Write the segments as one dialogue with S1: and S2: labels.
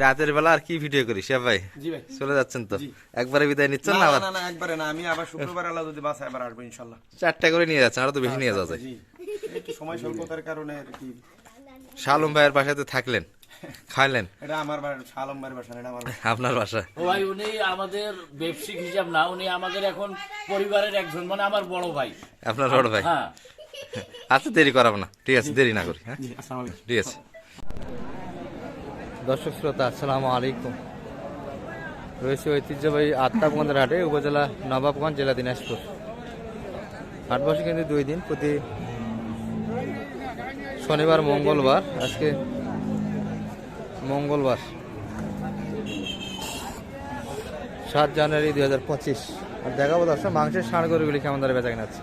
S1: রাতের বেলা আর কি ভিডিও করিস ভাই?
S2: ভাই।
S1: চলে যাচ্ছেন তো? একবারে বিদায় নিচ্ছেন না
S2: না না একবারে না আমি আবার শুক্রবার আল্লাহ যদি বাসায় আবার আসব ইনশাল্লাহ।
S1: চারটা করে নিয়ে যাচ্ছেন আরও তো বেশি নিয়ে যাওয়া যায়।
S2: একটু সময় স্বল্পতার কারণে আর কি।
S1: শালম ভাইয়ের বাসাতে থাকলেন খাইলেন।
S2: এটা আমার শালম বাড়ির বাসা না, এটা আমার বাসা।
S1: আপনার বাসা?
S3: ও ভাই উনি আমাদের ব্যবসায়িক হিসাব না উনি আমাদের এখন পরিবারের একজন মানে আমার বড় ভাই।
S1: আপনার বড় ভাই?
S3: হ্যাঁ।
S1: আচ্ছা দেরি করাবো না। ঠিক আছে দেরি না করি হ্যাঁ? ঠিক আছে। দর্শক শ্রোতা, আসসালামু আলাইকুম। রয়েছে ঐতিহ্যবাহী আত্মাবগঞ্জের হাটে, উপজেলা নবাবগঞ্জ, জেলা দিনাজপুর। হাট কিন্তু দুই দিন, প্রতি শনিবার, মঙ্গলবার, আজকে মঙ্গলবার, সাত জানুয়ারি দুই হাজার পঁচিশ। আর দেখাবো দর্শক, মাংসের ষাঁড় গরুগুলি কেমন ধরে বেচা কিনা আছে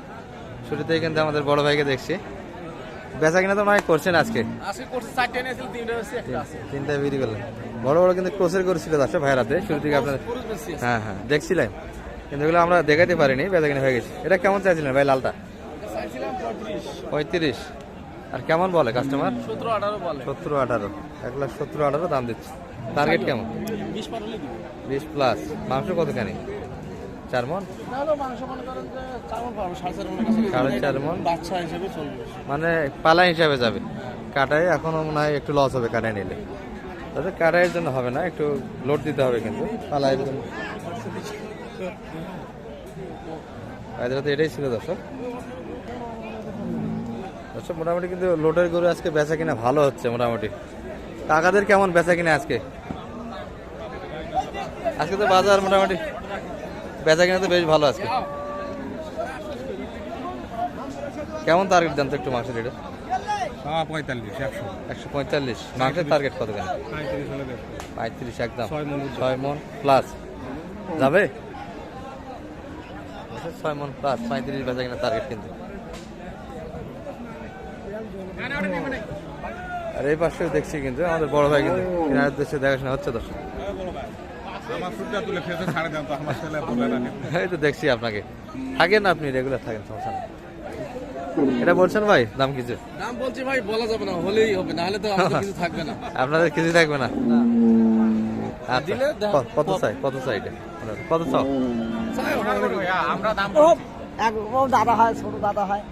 S1: শুরুতেই কিন্তু আমাদের বড় ভাইকে দেখছি। বেচা কিনা তো অনেক করছেন আজকে?
S3: আজকে করছে চারটে এনেছিল তিনটে হচ্ছে একটা আছে।
S1: তিনটা বিক্রি করলেন। বড় বড় কিন্তু ক্রোসের করেছিল দর্শক ভাইরাতে শুরু থেকে আপনাদের হ্যাঁ হ্যাঁ দেখছিলাম কিন্তু এগুলো আমরা দেখাতে পারিনি বেচা কিনা হয়ে গেছে। এটা কেমন চাইছিলেন ভাই লালটা?
S3: পঁয়ত্রিশ।
S1: আর কেমন বলে কাস্টমার
S3: সতেরো আঠারো বলে।
S1: সতেরো আঠারো। এক লাখ সতেরো আঠারো দাম দিচ্ছে। টার্গেট কেমন?
S3: বিশ
S1: প্লাস মাংস কতখানি? চার মন?
S3: সাড়ে চার
S1: মন?
S3: বাচ্চা হিসেবে চলবে।
S1: মানে পালা হিসাবে যাবে। কাটাই এখনও মনে হয় একটু লস হবে কাটাই নিলে। তবে কাটাইয়ের জন্য হবে না একটু লোড দিতে হবে কিন্তু। জন্য। হায়দ্রাবাদে এটাই ছিল দর্শক। দর্শক মোটামুটি কিন্তু লোডের গরু আজকে বেচা কিনা ভালো হচ্ছে মোটামুটি। কাকাদের কেমন বেচা কিনা আজকে? আজকে তো বাজার মোটামুটি বেচা কিনা তো বেশ ভালো আজকে। কেমন টার্গেট জানতো একটু মাংসের এটা
S4: হ্যাঁ পঁয়তাল্লিশ একশো।
S1: একশো পঁয়তাল্লিশ। মাংসের টার্গেট কত কেন?
S4: পঁয়ত্রিশ
S1: একদম।
S4: ছয়
S1: মন প্লাস যাবে? ছয় মন প্লাস পঁয়ত্রিশ বেচা কিনা টার্গেট কিন্তু। আর এই পাশেও দেখছি কিন্তু আমাদের বড় ভাই কিন্তু উদ্দেশ্যে দেখাশোনা হচ্ছে দর্শক। এই তো দেখছি আপনাকে। থাকেন আপনি রেগুলার থাকেন সমস্যা নেই। এটা বলছেন ভাই দাম কিছু?
S3: দাম বলছি ভাই বলা যাবে না হলেই হবে না হলে তো আমাদের কিছু থাকবে না।
S1: আপনাদের কিছু থাকবে না? আচ্ছা কত চাই কত চাই এটা? কত চাও?
S3: আমরা দাম
S5: এক দাদা হয় ছোট দাদা হয়।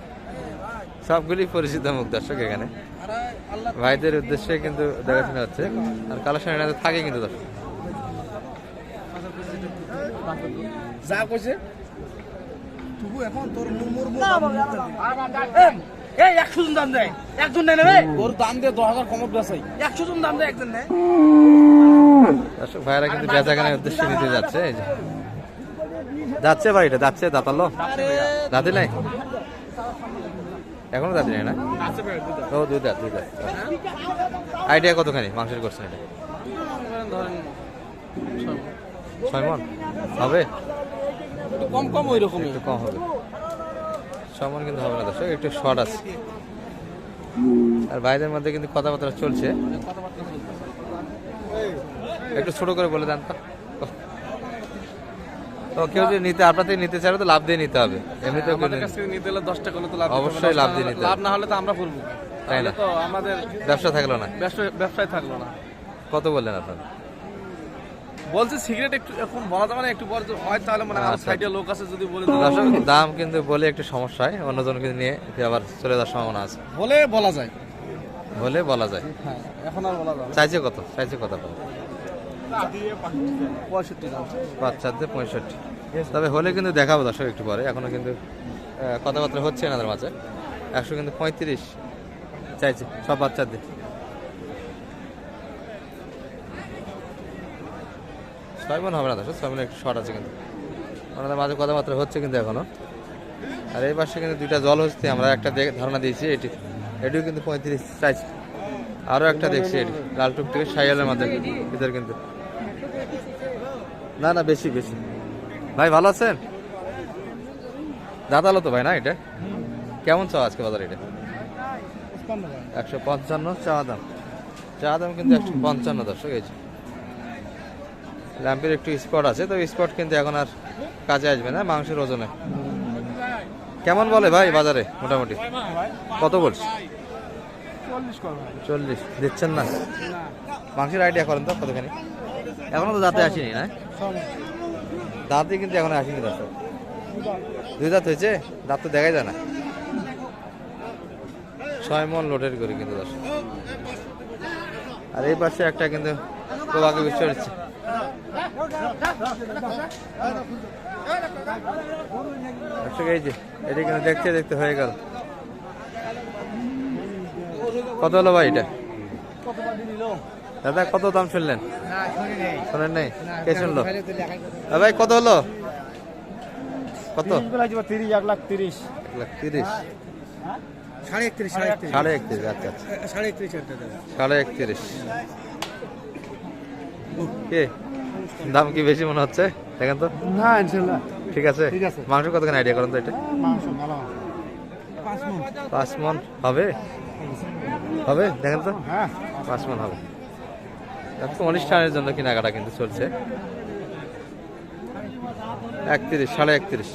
S1: সবগুলি পরিচিত মুখ দর্শক এখানে। ভাইদের উদ্দেশ্যে কিন্তু দেখাশোনা হচ্ছে। আর কালেকশন এনাদের থাকে কিন্তু দর্শক।
S3: যা কইছে
S5: এই একশো জন দাম দেয় একজন নেয় নেবে
S3: ওর দাম দিয়ে দশ হাজার কমত বেসাই
S5: একশো জন দাম দেয় একজন নেয়
S1: দর্শক ভাইরা কিন্তু বেচাকেনার উদ্দেশ্যে নিতে যাচ্ছে যাচ্ছে ভাই এটা যাচ্ছে দাঁতালো দাঁতি নাই? এখনও দাঁতি নাই না? ও দুই দাঁত দুই দাঁত আইডিয়া কতখানি? মাংসের করছেন এটা। ছয় মন হবে
S3: কম কম ওই রকমই
S1: একটু কম হবে। সমান কিন্তু হবে না দর্শক একটু শর্ট আছে। আর বাইরের মধ্যে কিন্তু কথাবার্তা চলছে। একটু ছোট করে বলে দেন তো। তো কেউ যদি নিতে আপনার থেকে নিতে চাইলে তো লাভ দিয়ে নিতে হবে।
S3: আমাদের কাছ থেকে নিতে হলে দশ টাকা হলে তো লাভ
S1: অবশ্যই লাভ দিয়ে নিতে
S3: লাভ না হলে তো আমরা করব
S1: তাই না?
S3: তো আমাদের
S1: ব্যবসা থাকল না?
S3: ব্যবসা- ব্যবসায় থাকল না।
S1: কত বললেন আপনার?
S3: বলছে সিগারেট একটু এখন বলা যাবে না একটু পরে হয় তাহলে মানে আমার
S1: আচ্ছা।
S3: সাইডে লোক আছে যদি বলে
S1: দাম কিন্তু বলে একটু সমস্যা হয় অন্যজনকে নিয়ে আবার চলে যাওয়ার সম্ভাবনা আছে।
S3: বলে বলা যায়।
S1: বলে বলা যায়।
S3: হ্যাঁ এখন আর বলা যাবে
S1: চাইছে কত? চাইছে কত আপনার?
S3: পঁয়ষট্টি
S1: পঁয়ষট্টি তবে হলে কিন্তু দেখাবো দর্শক একটু পরে এখনও কিন্তু কথাবার্তা হচ্ছে এনাদের মাঝে। একশো কিন্তু পঁয়ত্রিশ। চাইছে সব বাচ্চাদের। ছয় মন হবে না দর্শক ছয় মনে একটু শর্ট আছে কিন্তু। ওনাদের মাঝে কথাবার্তা হচ্ছে কিন্তু এখনও। আর এই পাশে কিন্তু দুইটা জল হচ্ছে আমরা একটা ধারণা দিয়েছি এটি। এটিও কিন্তু পঁয়ত্রিশ চাইছে আরও একটা দেখছি এটি লাল থেকে সাইয়ালের মাঝে ভিতরে কিন্তু। না না বেশি বেশি। ভাই ভালো আছেন? দাদালো তো ভাই না এটা? কেমন চাও আজকে বাজার এটা? একশো পঞ্চান্ন। চা দাম। চা দাম কিন্তু একশো পঞ্চান্ন দর্শক এই। ল্যাম্পের একটু স্পট আছে, তো স্পট কিন্তু এখন আর কাজে আসবে না, মাংসের ওজনে। কেমন বলে ভাই বাজারে মোটামুটি? কত বলছি? চল্লিশ। দিচ্ছেন না? মাংসের আইডিয়া করেন তো কতখানি? এখনও তো দাঁতে আসেনি, না? দাঁতে কিন্তু এখনও আসেনি দর্শক দুই দাঁত হয়েছে? দাঁত তো দেখাই যায় না। ছয় মন লোডের করি কিন্তু দর্শক। আর এই পাশে একটা কিন্তু প্রভাকে বিশ্ব হচ্ছে এই যে এটা কিন্তু দেখতে দেখতে হয়ে গেল। কত হলো ভাই এটা? দাদা কত দাম শুনলেন? শোনেন নাই? কে শুনলো? ভাই কত হলো? কত?
S5: তিরিশ এক লাখ তিরিশ।
S1: এক লাখ তিরিশ
S5: সাড়ে একত্রিশ সাড়ে একত্রিশ।
S1: সাড়ে একত্রিশ আচ্ছা আচ্ছা।
S5: সাড়ে একত্রিশ
S1: সাড়ে একত্রিশ। কে? দাম কি বেশি মনে হচ্ছে? দেখেন তো।
S5: না ইনশাল্লাহ।
S1: ঠিক আছে।
S5: ঠিক আছে।
S1: মাংস কতখানি আইডিয়া করেন তো এটা?
S5: মাংস ভালো পাঁচ মন।
S1: পাঁচ মন হবে? হবে? দেখেন তো।
S5: হ্যাঁ।
S1: পাঁচ মন হবে। একটু অনুষ্ঠানের জন্য কেনাকাটা কিন্তু চলছে। একত্রিশ সাড়ে একত্রিশ।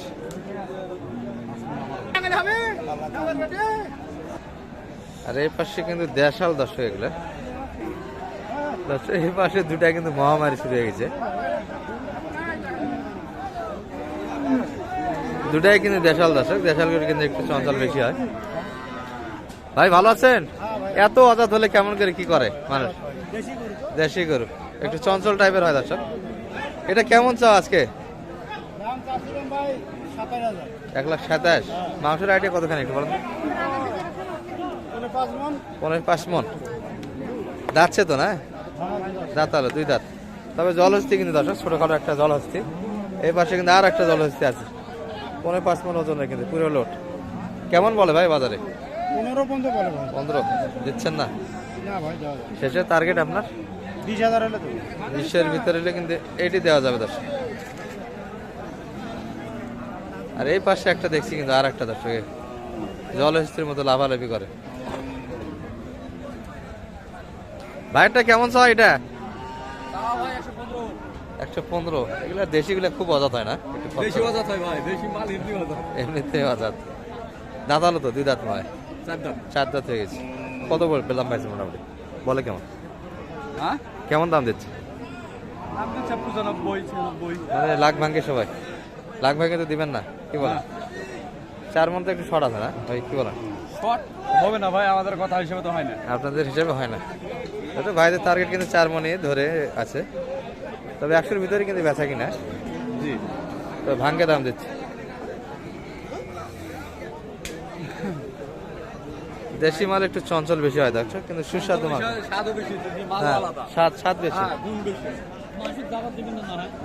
S1: আর এই পাশে কিন্তু দেশাল দর্শক এগুলো। এই পাশে দুটা কিন্তু মহামারী শুরু হয়ে গেছে। দুটাই কিন্তু দেশাল দর্শক। দেশাল করে কিন্তু একটু চঞ্চল বেশি হয়। ভাই, ভালো আছেন? এত অজাত হলে কেমন করে কি করে মানুষ? দেশি গরু। একটু চঞ্চল টাইপের হয় দর্শক। এটা কেমন চাও আজকে? এক লাখ সাতাশ। মাংসের আইডিয়া কতখানি একটু বলেন পনেরো পাঁচ মন। যাচ্ছে তো না? দাঁত দুই দাঁত। তবে জলহস্তি কিন্তু দর্শক ছোটখাটো একটা জলহস্তি। এই পাশে কিন্তু আর একটা জলহস্তি আছে। পনেরো পাঁচ মন ওজনের কিন্তু পুরো লোট কেমন বলে ভাই বাজারে?
S5: পনেরো পর্যন্ত বলে ভাই।
S1: পনেরো? দিচ্ছেন না? শেষে টার্গেট আপনার?
S5: বিশ হাজার হলে তো।
S1: বিশ্বের ভিতরে হলে কিন্তু এটি দেওয়া যাবে দর্শক। আর এই পাশে একটা দেখছি কিন্তু আর একটা দর্শক জলহস্তির মতো লাভালাভি করে। ভাইটা কেমন চাও এটা? একশো পনেরো। এগুলো দেশিগুলো খুব অজাত হয় না?
S4: বেশি অজাত হয় ভাই বেশি মাল এমনি অজাত।
S1: এমনিতে অজাত। দাঁতালো তো দুই দাঁত নয়?
S4: চার দাম
S1: চার দাঁত হয়ে গেছে। কত বল পেলাম পাইছে মোটামুটি? বলে কেমন?
S4: হ্যাঁ?
S1: কেমন দাম দিচ্ছে? মানে লাখ ভাঙ্গে সবাই। লাখ ভাঙ্গে তো দিবেন না কি বলেন? চার মন তো একটু শর্ট আছে না? ভাই কি বলেন?
S4: শর্ট হবে না ভাই আমাদের কথা হিসেবে তো হয় না।
S1: আপনাদের হিসেবে হয় না। তো ভাইদের টার্গেট কিন্তু চার মনে ধরে আছে। তবে একশোর ভিতরে কিন্তু বেচা কিনা।
S4: জি।
S1: তো ভাঙ্গে দাম দিচ্ছে। দেশি মাল একটু চঞ্চল বেশি হয় দেখছ? কিন্তু সুস্বাদু মাল। হ্যাঁ স্বাদ স্বাদ বেশি।
S4: হ্যাঁ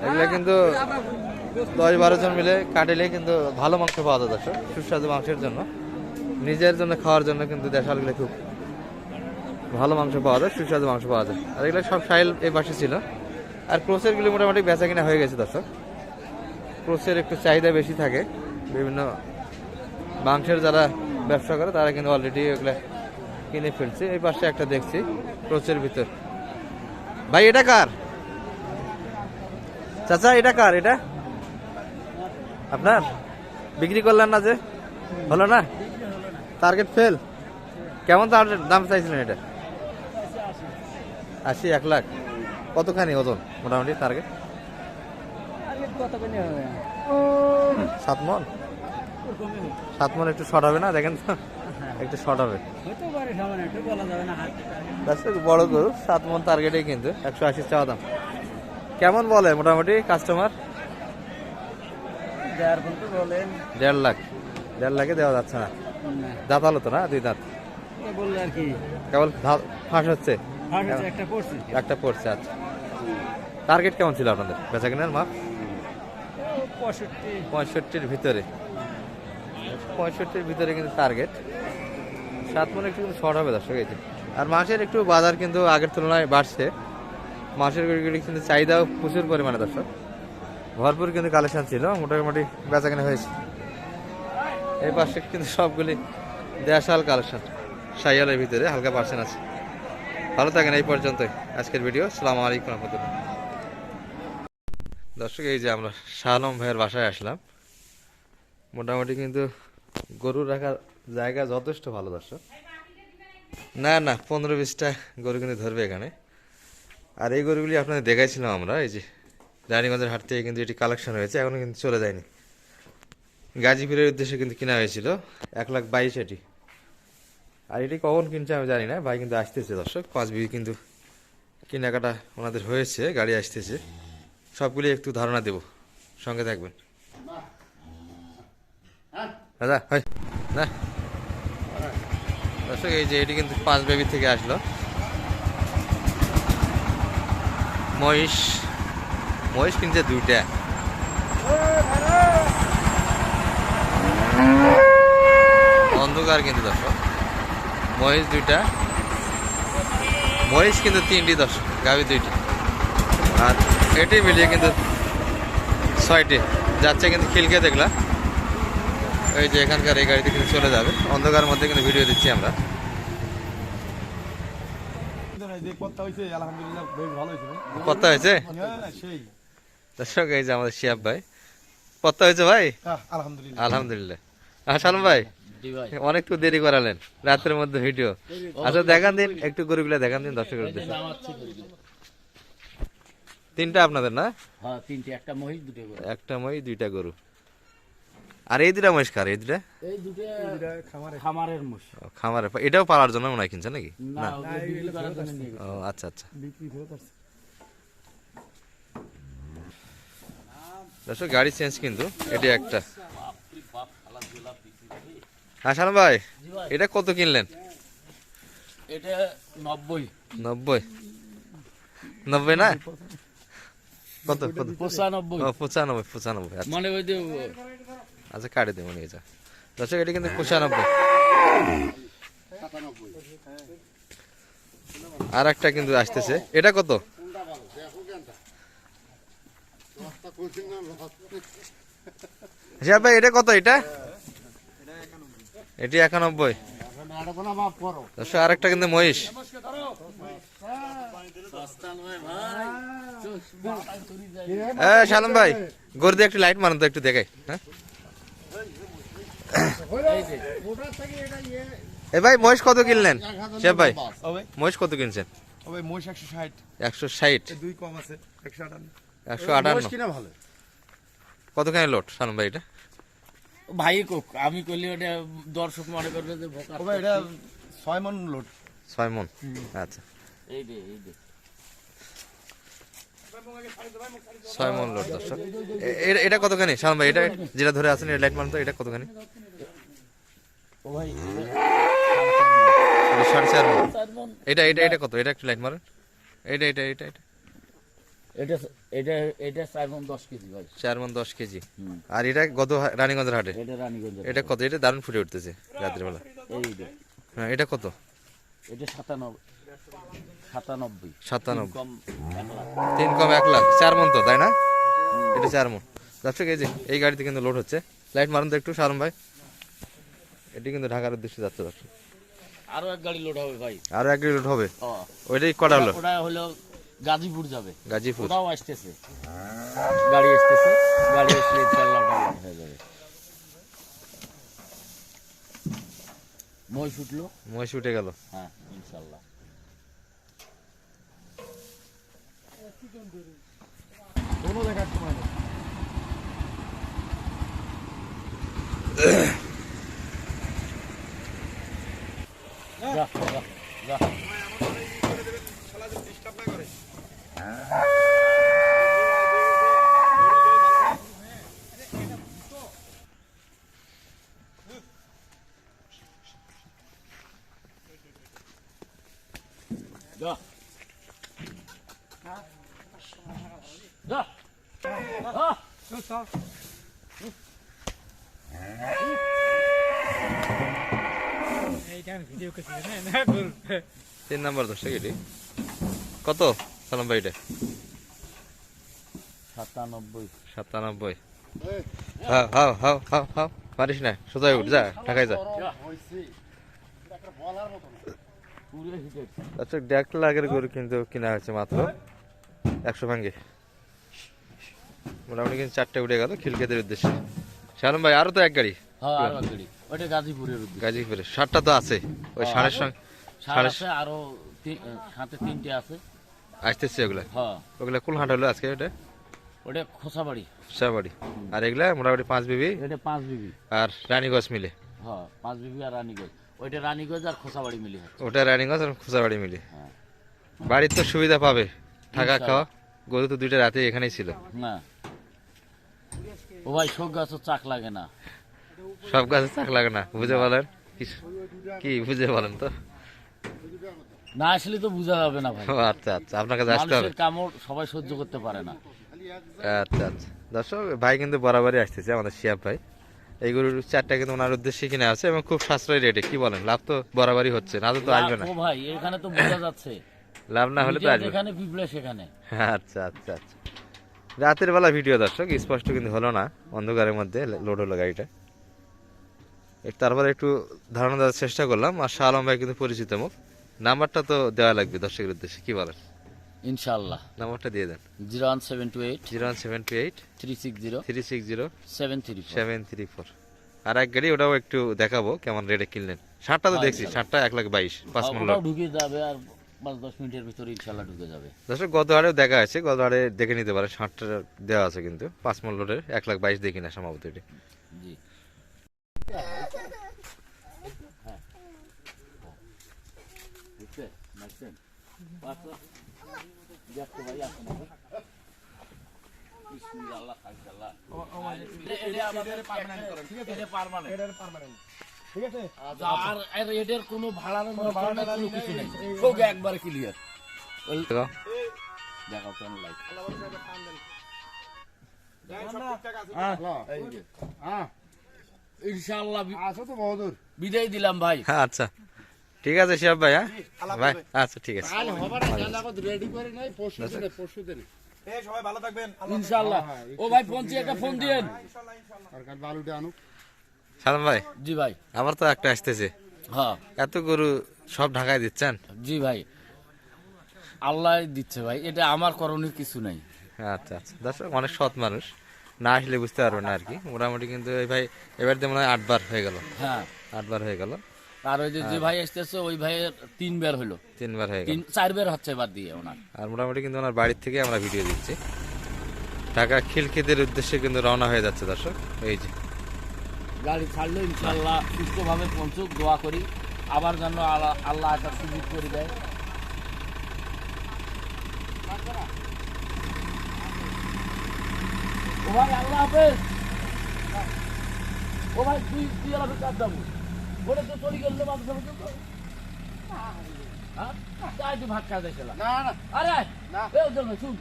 S1: এগুলো কিন্তু দশ বারো জন মিলে কাটিলে কিন্তু ভালো মাংস পাওয়া যায় দর্শক সুস্বাদু মাংসের জন্য। নিজের জন্য খাওয়ার জন্য কিন্তু দেশালগুলো খুব ভালো মাংস পাওয়া যায়, সুস্বাদু মাংস পাওয়া যায়। আর এগুলো সব সাইল এই পাশে ছিল। আর ক্রোসেরগুলি মোটামুটি বেচা কিনা হয়ে গেছে দর্শক। ক্রোসের একটু চাহিদা বেশি থাকে। বিভিন্ন মাংসের যারা ব্যবসা করে, তারা কিন্তু অলরেডি এগুলো কিনে ফেলছে। এই পাশে একটা দেখছি ক্রোসের ভিতর। ভাই, এটা কার? চাচা, এটা কার এটা? আপনার? বিক্রি করলেন না যে? হলো না? টার্গেট ফেল কেমন দাম দাম চাইছিলেন এটা? আশি এক লাখ। কতখানি ওজন মোটামুটি টার্গেট সাত মন? সাত মন একটু শর্ট হবে না? দেখেন তো। একটু শর্ট হবে। বড় গরু সাত মন টার্গেটে কিন্তু একশো আশি চাওয়া দাম। কেমন বলে মোটামুটি কাস্টমার
S5: দেড়
S1: লাখ। দেড় লাখে দেওয়া যাচ্ছে না। দাঁত হলো তো না? দুই দাঁত।
S5: বললে আর কি।
S1: কেবল ফাঁস হচ্ছে?
S5: একটা করছি
S1: একটা পড়ছে আচ্ছা। টার্গেট কেমন ছিল আপনাদের? বেচা কেনার মাপ?
S5: পঁয়ষট্টি।
S1: পঁয়ষট্টির ভিতরে। পঁয়ষট্টির ভিতরে কিন্তু টার্গেট। সাত মনে একটু শর্ট হবে দর্শক এই আর মাসের একটু বাজার কিন্তু আগের তুলনায় বাড়ছে। মাসের গড়িগুলি কিন্তু চাহিদাও প্রচুর পরিমাণে দর্শক। ভরপুর কিন্তু কালেকশন ছিল মোটামুটি বেচা কেনা হয়েছে। এই পাশে কিন্তু সবগুলি দেশাল কালেকশন সাইয়ালের ভিতরে হালকা পার্সেন্ট আছে। ভালো থাকেন, এই পর্যন্তই। আজকের ভিডিও সালাম আলাইকুম রহমতুল্লাহ। দর্শক, এই যে আমরা শাহ আলম ভাইয়ের বাসায় আসলাম। মোটামুটি কিন্তু গরু রাখার জায়গা যথেষ্ট ভালো দর্শক। না না, পনেরো বিশটা গরু কিন্তু ধরবে এখানে। আর এই গরুগুলি আপনাদের দেখাইছিলাম আমরা, এই যে রানীগঞ্জের হাট থেকে কিন্তু এটি কালেকশন হয়েছে, এখনও কিন্তু চলে যায়নি। গাজীপুরের উদ্দেশ্যে কিন্তু কেনা হয়েছিল। এক লাখ বাইশ এটি। আর এটি কখন কিনছে আমি জানি না। ভাই কিন্তু আসতেছে, দর্শক। পাঁচ বিঘি কিন্তু কেনাকাটা ওনাদের হয়েছে, গাড়ি আসতেছে। সবগুলি একটু ধারণা দেব। সঙ্গে থাকবেন। দাদা হয় না? দর্শক, এই যে এটি কিন্তু পাঁচ বেবি থেকে আসলো। মহিষ মহিষ কিনছে দুইটা। অন্ধকার কিন্তু দর্শক। মহিষ দুইটা। মহিষ কিন্তু তিনটি দর্শক গাভি দুইটি। আর এটি মিলিয়ে কিন্তু ছয়টি। যাচ্ছে কিন্তু খিলকে দেখলাম এই যে এখানকার এই গাড়িতে কিন্তু চলে যাবে। অন্ধকার মধ্যে কিন্তু ভিডিও দিচ্ছি আমরা। পত্তা হয়েছে?
S2: হ্যাঁ
S1: দর্শক এই যে আমাদের শিয়াব ভাই। পত্তা হয়েছে ভাই?
S2: আলহামদুলিল্লাহ।
S1: আলহামদুলিল্লাহ। হ্যাঁ সালম ভাই অনেক তো দেরি করালেন রাতের মধ্যে ভিডিও। আচ্ছা দেখান দিন একটু গরুগুলা দেখান দিন দর্শকের উদ্দেশ্যে তিনটা আপনাদের না?
S3: হ্যাঁ তিনটে একটা মহিষ দুটো গরু।
S1: একটা মই দুইটা গরু। আর এই দুটা মহিষ কার? এই দুটা
S3: এই দুটো খামারের।
S1: এটাও পালার জন্য মনে হয় কিনছে নাকি?
S3: না।
S1: ও আচ্ছা আচ্ছা। দর্শক গাড়ি চেঞ্জ কিন্তু এটি একটা। হ্যাঁ সালাম ভাই এটা কত কিনলেন?
S3: এটা নব্বই।
S1: নব্বই। নব্বই না? কত কত?
S3: পঁচানব্বই।
S1: পঁচানব্বই পঁচানব্বই আচ্ছা।
S3: মানে ওই
S1: আচ্ছা কাটে দেবো নিয়ে যা। দর্শক এটা কিন্তু পঁচানব্বই। আর একটা কিন্তু আসতেছে। এটা কত? ভাই এটা কত এটা? এটি একানব্বই। দর্শক আর একটা কিন্তু মহিষ। হ্যাঁ শালম ভাই গরু দিয়ে একটু লাইট মারুন তো একটু দেখাই হ্যাঁ? এ ভাই মহিষ কত কিনলেন? সে ভাই মহিষ কত কিনছেন?
S2: একশো ষাট।
S1: একশো
S2: আটান্ন।
S1: কতখানি লোড শালম ভাই এটা?
S3: ভাই কোক আমি করলে ওটা দর্শক মনে করবে যে
S2: ভাই এটা ছয় মন লোড।
S1: ছয় মন? আচ্ছা।
S3: এই দে এই দে।
S1: ছয় মন লোড দর্শক। এটা কতখানি? শালম ভাই এটা যেটা ধরে আছেন এটা লাইট মারুন তো এটা কতখানি?
S3: ও ভাই
S1: এটা সাড়ে চার মন। এটা এটা এটা কত? এটা একটু লাইট মারুন। এটা এটা এটা এটা।
S3: এটা এটা এটা চার মণ দশ কেজি ভাই।
S1: চার মন দশ কেজি। আর এটা গত রানীগঞ্জের হাটে?
S3: এটা
S1: কত? এটা দারুণ ফুটে উঠতেছে রাত্রিবেলা। হ্যাঁ এটা কত?
S3: এটা সাতানব্বই। সাতানব্বই। এক লাখ।
S1: তিন কম এক লাখ। চার মন তো তাই না? এটা চার মন দর্শক এই যে এই গাড়িতে কিন্তু লোড হচ্ছে। লাইট মারুন তো একটু সারম ভাই। এটি কিন্তু ঢাকার উদ্দেশ্যে যাচ্ছে
S3: আরও এক গাড়ি লোড হবে ভাই।
S1: আরও এক গাড়ি লোড হবে। ওইটাই কটা হলো
S3: ওটা হলো গাজীপুর যাবে।
S1: গাজীপুর।
S3: ওটাও আসতেছে। গাড়ি আসতেছে। গাড়ি আসলে ইনশাল্লাহ ওটা হয়ে যাবে। মই ফুটলো
S1: মহিষ উঠে গেল।
S3: হ্যাঁ ইনশাল্লাহ।
S2: কোনো দেখার সময় নেই।
S3: যা যা যা।
S1: তিন নাম্বার দর্শক এটি কত? সালাম ভাই এটা?
S3: সাতানব্বই।
S1: সাতানব্বই। হাও হাও হাও হাও হাও। পারিস না সোজাই উঠ যা ঢাকায় যা। দর্শক দেড় লাখের গরু কিন্তু কিনা হয়েছে মাত্র একশো ভাঙ্গে। মোটামুটি কিন্তু চারটে উঠে গেল খিলকেদের উদ্দেশ্যে। শালম ভাই আরও তো এক গাড়ি।
S3: হ্যাঁ ওটা গাজীপুরের উদ্দেশ্যে।
S1: গাজীপুরে সাতটা তো আছে। ওই
S3: হ্যাঁ,
S1: সাড়ে সঙ্গে সাড়ে
S3: আরও সাথে তিনটে আছে।
S1: আসতেছে ওগুলা?
S3: হ্যাঁ।
S1: ওগুলা কোন হাট হলো আজকে এটা
S3: ওটা খোসাবাড়ি।
S1: সাবাড়ি আর এগুলা মোটামুটি পাঁচ বিবি?
S3: এটা পাঁচ বিবি।
S1: আর রানীগঞ্জ মিলে?
S3: হ্যাঁ পাঁচ বিবি আর রানীগঞ্জ। ওইটা রানীগঞ্জ আর খোসাবাড়ি মিলি
S1: ওটা রানীগঞ্জ আর খুচাবাড়ি মিলে।
S3: হ্যাঁ।
S1: বাড়ির তো সুবিধা পাবে থাকা। খাওয়া। গরু তো দুইটা রাতে এখানেই ছিল।
S3: না। ও ভাই শোক গাছ চাক লাগে না।
S1: সব গাছে চাক লাগে না বুঝে বলেন? কি বুঝে বলেন তো?
S3: না আসলে তো বোঝা যাবে না ভাই।
S1: আচ্ছা আচ্ছা আপনার কাছে আসতে হবে।
S3: কামড় সবাই সহ্য করতে পারে না।
S1: আচ্ছা আচ্ছা। দর্শক ভাই কিন্তু বরাবরই আসতেছে আমাদের শিয়াব ভাই। এই গরুর চারটা কিন্তু ওনার উদ্দেশ্যে কিনে আছে এবং খুব সাশ্রয়ী রেটে কি বলেন? লাভ তো বরাবরই হচ্ছে না তো আসবে না।
S3: ও ভাই এখানে তো বোঝা যাচ্ছে।
S1: লাভ না হলে তো আসবে না।
S3: যেখানে পিপলে সেখানে।
S1: আচ্ছা আচ্ছা আচ্ছা। রাতের বেলা ভিডিও দর্শক স্পষ্ট কিন্তু হলো না অন্ধকারের মধ্যে লোড হলো গাড়িটা। তারপরে একটু ধারণা দেওয়ার চেষ্টা করলাম আর শাহ আলম ভাই কিন্তু পরিচিত মুখ। নাম্বারটা তো দেওয়া লাগবে দর্শকের উদ্দেশ্যে কি বলেন?
S3: ইনশাল্লাহ
S1: নাম্বারটা দিয়ে দেন।
S3: Zero one seven two eight.
S1: Zero one seven two eight.
S3: Three six zero.
S1: Three six zero.
S3: Seven three
S1: seven three four. আর এক গাড়ি ওটাও একটু দেখাবো কেমন রেটে কিনলেন। ষাটটা তো
S3: হ্যাঁ,
S1: দেখছি। ষাটটা এক লাখ বাইশ পাঁচ মূল্য
S3: ওটাও ঢুকে যাবে আর পাঁচ দশ মিনিটের ভিতরে ইনশাল্লাহ ঢুকে যাবে।
S1: দর্শক গত হারেও দেখা আছে গত হারে দেখে নিতে পারে ষাটটা দেওয়া আছে কিন্তু পাঁচ মূল্যের এক লাখ বাইশ দেখি না সম্ভবত এটি।
S3: জি। নাচছেন পাঁচশো দেখতে ভাই আসুন বিসমিল্লাহ আল্লাহ এটা আমাদের পার্মানেন্ট এটা পার্মানেন্ট
S2: এটা পার্মানেন্ট ঠিক আছে
S3: আর আর এদের কোনো ভাড়ার ভাড়া কোনো কিছু নেই সব একবারে ক্লিয়ার দেখাও কেন লাইট ইনশাআল্লাহ বি-
S2: তো বহুদূর
S3: বিদায় দিলাম ভাই
S1: হ্যাঁ, আচ্ছা ঠিক আছে শিয়াব ভাই হ্যাঁ? ভাই আচ্ছা ঠিক আছে।
S2: এই সবাই ভালো থাকবেন
S3: ইনশাআল্লাহ। ও ভাই পঞ্চি একটা ফোন দিয়েন।
S1: সালাম ভাই।
S3: জি ভাই।
S1: আমার তো একটা আসতেছে।
S3: হ্যাঁ।
S1: এত গরু সব ঢাকায় দিচ্ছেন?
S3: জি ভাই। আল্লাহ দিচ্ছে ভাই এটা আমার করণীয় কিছু নাই।
S1: আচ্ছা আচ্ছা। দর্শক অনেক সৎ মানুষ। না আসলে বুঝতে পারবে না আর কি। মোটামুটি কিন্তু এই ভাই এবার দিয়ে মনে হয় আটবার হয়ে গেল।
S3: হ্যাঁ।
S1: আটবার হয়ে গেল।
S3: আর ওই যে যে ভাই আসতেছে ওই ভাইয়ের তিন বের হলো।
S1: তিনবার হয়ে গেল।
S3: তিন চার বের হচ্ছে এবার দিয়ে ওনার।
S1: আর মোটামুটি কিন্তু ওনার বাড়ির থেকে আমরা ভিডিও দিচ্ছি। ঢাকা খিলখিদের উদ্দেশ্যে কিন্তু রওনা হয়ে যাচ্ছে দর্শক। এই যে।
S3: গাড়ি ছাড়লে ইনশাল্লাহ সুস্থভাবে পৌঁছুক দোয়া করি। আবার যেন আল্লাহ আল্লাহ আসার সুযোগ করে দেয়। ও ভাই আল্লাহ হাফেজ। ও ভাই তুই তুই আলাদা কাজ যাব ওটা তো চলে গেল বাদ যাব তো। হ্যাঁ? তাই তুই ভাত খাওয়া দেখছিলাম
S2: না। না
S3: আরে
S2: না।
S3: এ ওদের ভাই শুন।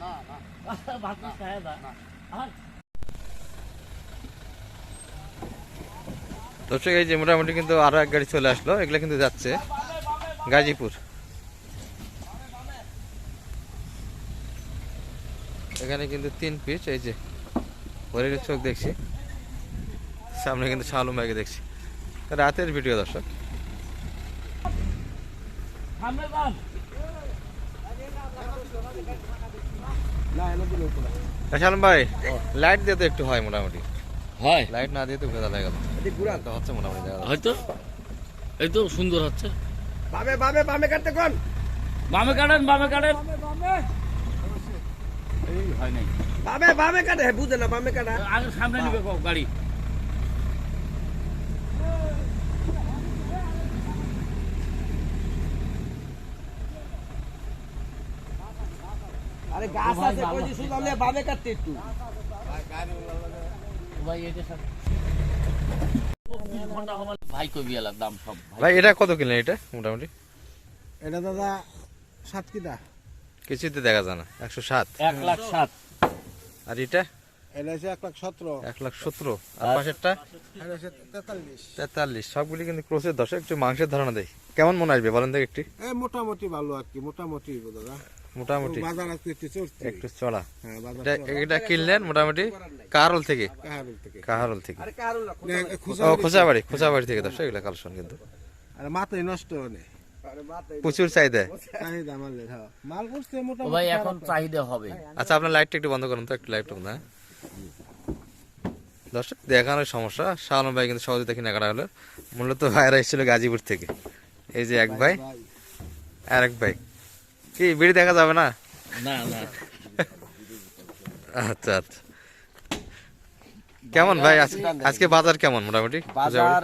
S3: ভাত খায় না। আর?
S1: দর্শক এই যে মোটামুটি কিন্তু আরও এক গাড়ি চলে আসলো। এগুলো কিন্তু যাচ্ছে। গাজীপুর। এখানে কিন্তু তিন পিস এই যে। হরিণের চোখ দেখছি। সামনে কিন্তু শালুম ভাইকে দেখছি। রাতের ভিডিও দর্শক। শালুম ভাই লাইট দিয়ে তো একটু হয় মোটামুটি।
S3: হয়?
S1: লাইট না দিয়ে তো ভেজা লাগে। তো হচ্ছে মোটামুটি
S3: হয়তো। এই তো সুন্দর হচ্ছে।
S2: বামে বামে বামে কাটতে কোন?
S3: বামে কাটেন বামে কাটেন। এই হয় নাই।
S2: বামে বামে কাটে। বুঝে না বামে কাটা।
S3: আগে সামনে নিবে গাড়ি।
S2: গাছ আছে কাটতে একটু।
S3: ভাই এটা সব ঘণ্টা আমার ভাই কই বিয়ালার দাম সব? ভাই
S1: ভাই এটা কত কিনলেন এটা মোটামুটি?
S2: এটা দাদা সাত
S1: কিছুতে দেখা যায় না একশো সাত।
S3: এক লাখ সাত।
S1: আর এটা?
S2: এটা এক লাখ সতেরো।
S1: এক লাখ সতেরো। আর পাশেরটা?
S2: তেতাল্লিশ।
S1: তেতাল্লিশ। সবগুলি কিন্তু ক্রোসের দশ একটু মাংসের ধারণা দেয় কেমন মনে আসবে বলেন তো একটু।
S2: মোটামুটি ভালো আর কি মোটামুটি দাদা।
S1: মোটামুটি।
S2: বাজার আজকে একটু চড়ছে।
S1: একটু চড়া।
S2: হ্যাঁ বাজার
S1: এটা কিনলেন মোটামুটি কাহারল থেকে?
S2: কাহারুল থেকে।
S1: ও খোঁচাবাড়ি খোঁচাবাড়ি থেকে দশ এগুলো কালেকশন কিন্তু।
S2: আরে মাথায় নষ্ট হনে
S1: প্রচুর চাহিদা।
S2: হ্যাঁ।
S3: ভাই এখন চাহিদা হবে।
S1: আচ্ছা আপনার লাইটটা একটু বন্ধ করুন তো একটু লাইট না দর্শক দেখানোর সমস্যা শাহন ভাই কিন্তু সহজে দেখি কেনাকাটা হলো। মূলত ভাইরা এসেছিল গাজীপুর থেকে। এই যে এক ভাই আর এক ভাই। কি বিড়ি দেখা যাবে না?
S3: না না।
S1: আচ্ছা আচ্ছা। কেমন ভাই আজকে আজকে বাজার কেমন মোটামুটি?
S6: বাজার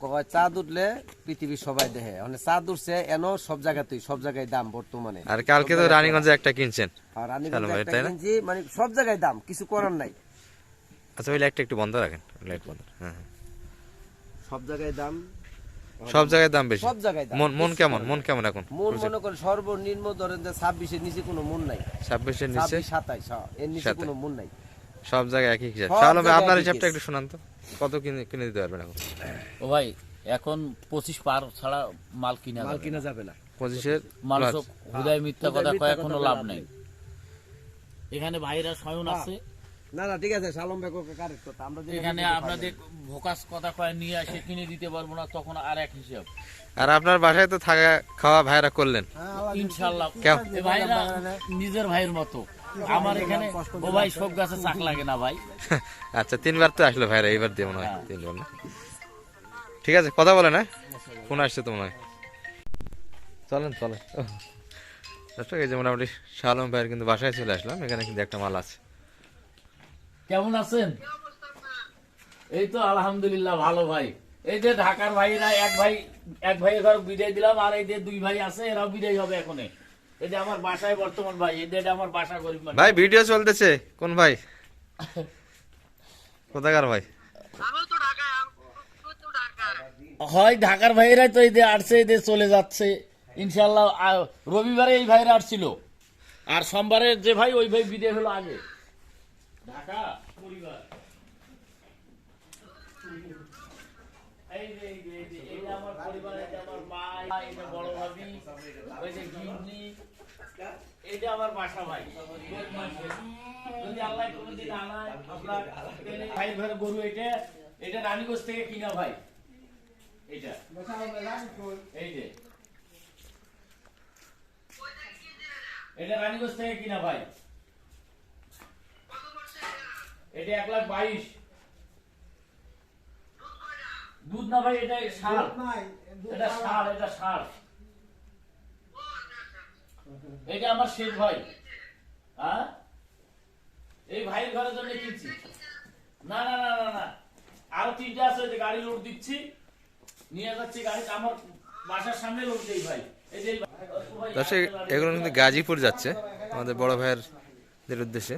S6: কয় চাঁদ উঠলে পৃথিবীর সবাই দেখে। মানে চাঁদ উঠছে এন সব জায়গাতেই সব জায়গায় দাম বর্তমানে।
S1: আর কালকে তো রানীগঞ্জে একটা কিনছেন।
S6: আর রানীগঞ্জে একটা কিনছি, মানে সব জায়গায় দাম কিছু করার নাই।
S1: আচ্ছা ওই লাইটটা একটু বন্ধ রাখেন লাইট বন্ধ। হ্যাঁ হ্যাঁ।
S6: সব জায়গায় দাম
S1: সব জায়গায় দাম বেশি।
S6: সব জায়গায় দাম
S1: মন মন কেমন? মন কেমন এখন?
S6: মন মনে করেন সর্বনিম্ন ধরেন যে ছাব্বিশের নিচে কোনো মন নাই।
S1: ছাব্বিশের নিচে?
S6: সাতাইশ হ্যাঁ, এর নিচে কোনো মন নাই।
S1: সব জায়গায় একই হিসাব।
S6: সব
S1: ভাই আপনার হিসাবটা একটু শোনান তো। কত কিনে কিনে দিতে পারবেন এখন?
S3: ও ভাই এখন পঁচিশ পার ছাড়া মাল কিনা
S6: মাল কিনা যাবে না।
S1: পঁচিশের
S3: মাল হুদায় মিথ্যা কথা কয় কোনো লাভ নেই। এখানে ভাইরা স্বয়ন আছে।
S6: না না ঠিক আছে সালম ভাই কারেক্ট কথা আমরা
S3: এখানে আপনাদের ভোকাস কথা কয় নিয়ে আসে কিনে দিতে পারব না তখন আর এক হিসাব।
S1: আর আপনার বাসায় তো থাকা খাওয়া ভাইরা করলেন।
S3: ইনশাল্লাহ ভাইরা নিজের ভাইয়ের মতো। আমার এখানে ও ভাই সব গাছে চাক লাগে না ভাই।
S1: আচ্ছা তিনবার তো আসলো ভাইরা এইবার দিয়ে মনে হয়
S3: হ্যাঁ।
S1: তিনবার না? ঠিক আছে কথা বলে না? ফোন আসছে তো মনে হয়। চলেন চলেন। দর্শক এই যে মোটামুটি শালম ভাইয়ের কিন্তু বাসায় চলে আসলাম। এখানে কিন্তু একটা মাল আছে।
S3: কেমন আছেন? এই তো আলহামদুলিল্লাহ ভালো ভাই। এই যে ঢাকার ভাইরা এক ভাই এক ভাইয়ের ঘর বিদায় দিলাম আর এই যে দুই ভাই আছে এরাও বিদায় হবে এখনে। এই যে আমার বাসায় বর্তমান ভাই এই যে এটা আমার বাসা গরিব মানুষ।
S1: ভাই ভিডিও চলতেছে। কোন ভাই? কোথাকার ভাই?
S3: হয় ঢাকার ভাইয়েরাই তো এই যে আসছে এই যে চলে যাচ্ছে। ইনশাল্লাহ রবিবারে এই ভাইরা আসছিল। আর সোমবারে যে ভাই ওই ভাই বিদায় হলো আগে। ঢাকা পরিবার। রানীগঞ্জ থেকে কিনা ভাই। এটা এই যে। এটা রানীগঞ্জ থেকে কিনা ভাই। এটা এক লাখ বাইশ। দুধ না ভাই এটা সার। এটা সার এটা সার। এটা আমার শেষ ভাই। হ্যাঁ? এই ভাইয়ের ঘরের জন্য কিনছি। না না না না না। আরও তিনটা আছে যে গাড়ি লোড দিচ্ছি। নিয়ে যাচ্ছি গাড়ি আমার বাসার সামনে লোড দেই ভাই। এই যে
S1: এগুলো কিন্তু গাজীপুর যাচ্ছে আমাদের বড় ভাইয়ের দের উদ্দেশ্যে।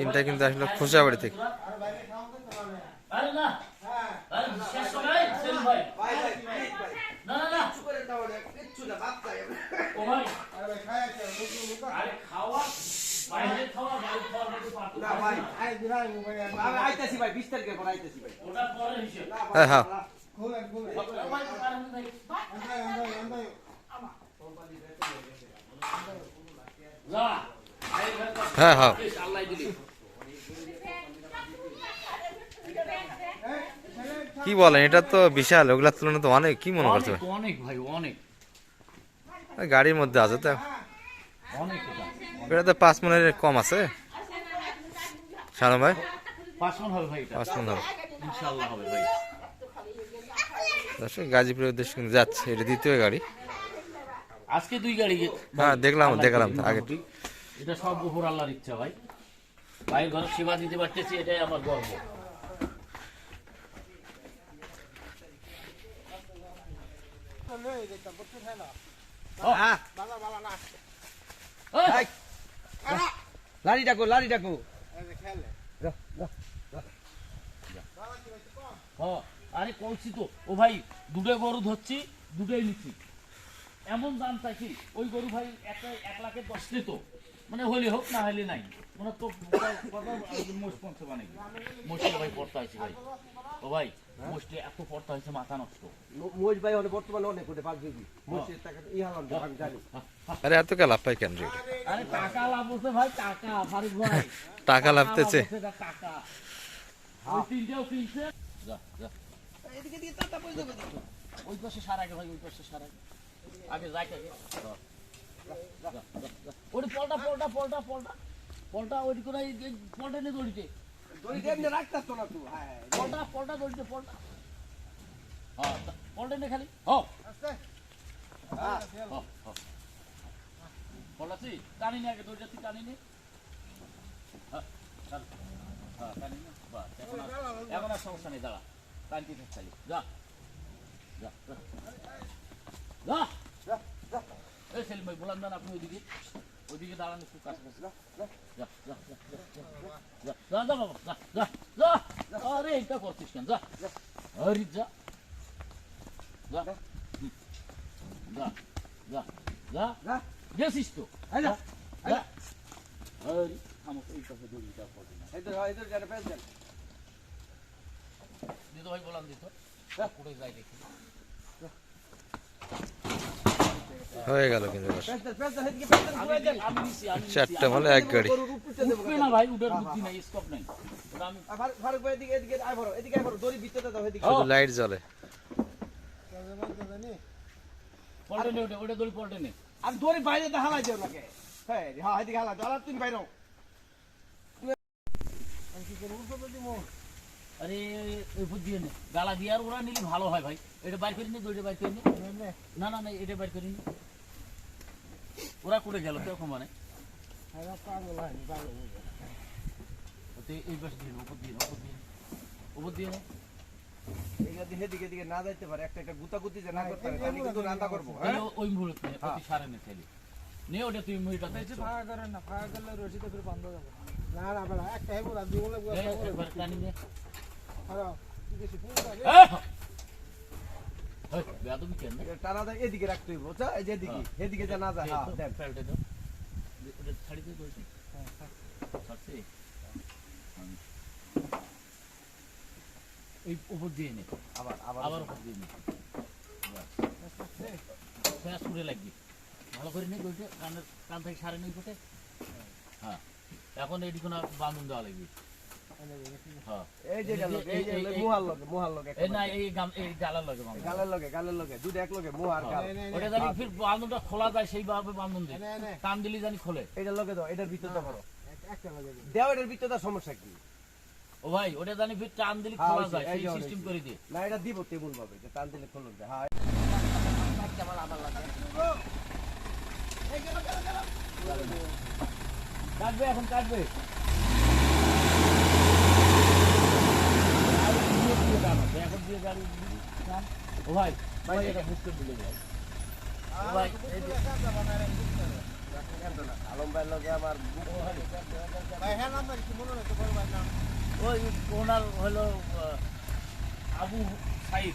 S1: তিনটা কিন্তু আসলে খোঁচাবাড়ি থেকে।
S3: আরে না আরে শেষ সময় সেলিম ভাই না না না ও ভাই আরে খাওয়া বাইরে খাওয়া বাইরে খাওয়ার মধ্যে পার্থক্য আছে।
S6: আইতাছি ভাই বিশ তারিখের পর আইতাছি ভাই
S3: ওটা পরে হিসেব
S1: হ্যাঁ হ্যাঁ
S3: ভাই, পারেন ভাই। যা। এই ভাই,
S1: হ্যাঁ হ্যাঁ
S3: বেশ, আল্লাহ দিলি।
S1: কি বলেন এটা তো বিশাল ওগুলার তুলনায় তো অনেক কি মনে করছে?
S3: অনেক, ভাই অনেক।
S1: গাড়ির মধ্যে আছে তো।
S3: অনেক এটা
S1: তো পাঁচ মনের কম আছে। শালম ভাই?
S3: পাঁচ মন হবে ভাই
S1: পাঁচ মন হবে।
S3: ইনশাল্লাহ হবে ভাই।
S1: দর্শক গাজীপুরের উদ্দেশ্যে কিন্তু যাচ্ছে এটা দ্বিতীয় গাড়ি।
S3: আজকে দুই গাড়ি
S1: হ্যাঁ, দেখলাম, দেখলাম আগে।
S3: এটা সব উপর আল্লাহর ইচ্ছা ভাই। ভাইয়ের ঘরে সেবা দিতে পারতেছি এটাই আমার গর্ব।
S6: লাড়ি ডাকো লাড়ি ডাকো
S3: আরে কইছি তো ও ভাই দুটো গরু ধরছি দুটোই নিচ্ছি এমন দাম চাইছি ওই গরু ভাই একটা এক লাখের দশ তো মানে হলে হোক না হলে নাই মানে তো মোষ পঞ্চ বানাই মোষে ভাই পড়তে হয়েছে ভাই ও ভাই মোষটি এত পড়তে হয়েছে মাথা নষ্ট।
S6: মোজ ভাই অনেক বর্তমানে অনেক কোটে পাঁচ কেজি মোজের টাকা ই হালাম আমি জানি।
S1: আরে এত কে লাভ পাই কেন রে
S3: আরে টাকা লাভ হচ্ছে ভাই টাকা ফারুক ভাই।
S1: টাকা লাভতেছে
S3: লাভ হচ্ছে, টাকা। ওই তিনটেও কিনছে। যা যা। ওই পাশে সার আগে ভাই ওই পাশে সার আগে। আগে যাই আগে। ওটি পলটা পলটা পলটা পলটা। পলটা ওইটি করে পলটা নিয়ে দড়িতে। খালি। পলাচি টানি নি আগে দরজা তুই টানি নি। হ্যাঁ, হ্যাঁ, এখন আর সমস্যা নেই দাঁড়া। টানতি থাক খালি যা। যা যা। যা। এই সেলিম ভাই বললাম না আপনি ওইদিকে। ওদিকে দাঁড়ানো একটু কাছাকাছি যা যা বাবা যা যা যা আরে এটা করছিস কেন যা হরি যা যা যা যা যা
S6: যা
S3: গেছিস তো
S6: হ্যাঁ যা
S3: হরি আমাকে এই কাছে দড়ি দাও পড়ে না
S6: এদের এদের যারা পেয়েছেন
S3: দিদি ভাই বলাম দিত কোথায় যাই দেখি
S1: হয়ে গেল কিন্তু চারটা মালে এক গাড়ি। শুধু লাইট জ্বলে।
S6: আর দড়ি বাইরে হালাই দেও নাকি হ্যাঁ হ্যাঁ এদিকে হালাই দাও আর তুমি বাইরে
S3: আরে ওই বুদ্ধি নে গালা দিয়ে আর ওরা নিলে ভালো হয় ভাই। এটা বাইর করিনি দুইটা বাইর করিনি না। না না এটা বাইর করিনি ওরা করে গেল কেরকম মানে। এই পাশে দিয়ে উপর দিয়ে উপর দিয়ে উপর দিয়ে না
S6: যাইতে পারে একটা একটা গুতাগুতি যে না করব হ্যাঁ?
S3: ওই মুহূর্তে হ্যাঁ। প্রতি ওটা তুই মুড়িটা দেখছিস না একটা হেবো
S6: রাত দিয়ে এদিকে রাখতে এদিকে যে না যায়
S3: উপর দিয়ে
S6: আবার আবার
S3: উপর দিয়ে নে লাগবে ভালো করে নে দড়িটা কানের কান থেকে সারে কোটে হ্যাঁ এখন এটি কোনো বান্ধন দেওয়া লাগবে।
S6: এই যে গেল এই যে
S3: এই- এই-
S6: লগে মুহার লগে
S3: এই না এই গাম এই গালার লাগে
S6: গালের লগে গালের লগে দুটো এক লগে মুহার গাল।
S3: ওটা জানি ফির বান্ধনটা খোলা যায় সেইভাবে বান্ধন দে টান দিলি জানি খোলে।
S6: এটার লগে দাও এটার ভিতরটা করো। দেও এটার ভিতরটা সমস্যা কি?
S3: ও ভাই ওটা জানি ফির টান দিলি
S6: হ্যাঁ,
S3: খোলা যায় সেই সিস্টেম করে দিয়ে।
S6: না এটা দিব তেমন ভাবে যে টান দিলে খুলুন হ্যাঁ।
S3: কাটবে এখন কাটবে। এখন গাড়ি টান। ও ভাই ভাই এটা মুখ দিলে ভাই ভাই এই যে-
S6: আলম ভাইয়ের লগে আমার
S3: ওই ওনার হলো আবু সাইদ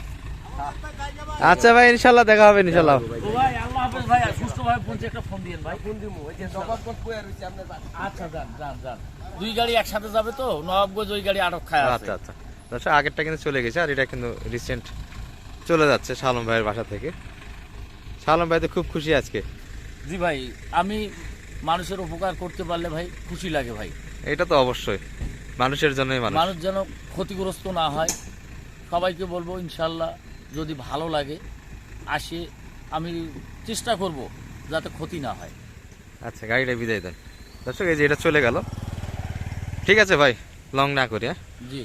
S1: আচ্ছা ভাই ইনশাল্লাহ দেখা হবে ইনশাল্লাহ।
S3: ভাই আল্লাহ হাফেজ ভাই আর সুস্থভাবে পৌঁছে একটা ফোন ভাই
S6: ফোন দিমু ওই যে নবাবগঞ্জ পুয়া রয়েছে আপনার
S3: আচ্ছা যান যান যান। দুই গাড়ি একসাথে যাবে তো? নবাবগঞ্জ ওই গাড়ি আটক খায়
S1: আচ্ছা আচ্ছা। দর্শক আগেরটা কিন্তু চলে গেছে আর এটা কিন্তু রিসেন্ট চলে যাচ্ছে শালম ভাইয়ের বাসা থেকে। শালম ভাই তো খুব খুশি আজকে।
S3: জি ভাই আমি মানুষের উপকার করতে পারলে ভাই খুশি লাগে ভাই।
S1: এটা তো অবশ্যই মানুষের জন্যই মানুষ।
S3: মানুষ যেন ক্ষতিগ্রস্ত না হয় সবাইকে বলব ইনশাল্লাহ যদি ভালো লাগে আসে আমি চেষ্টা করব যাতে ক্ষতি না হয়।
S1: আচ্ছা গাড়িটা বিদায় দেন। দর্শক এই যে এটা চলে গেল। ঠিক আছে ভাই লং না করি হ্যাঁ?
S3: জি।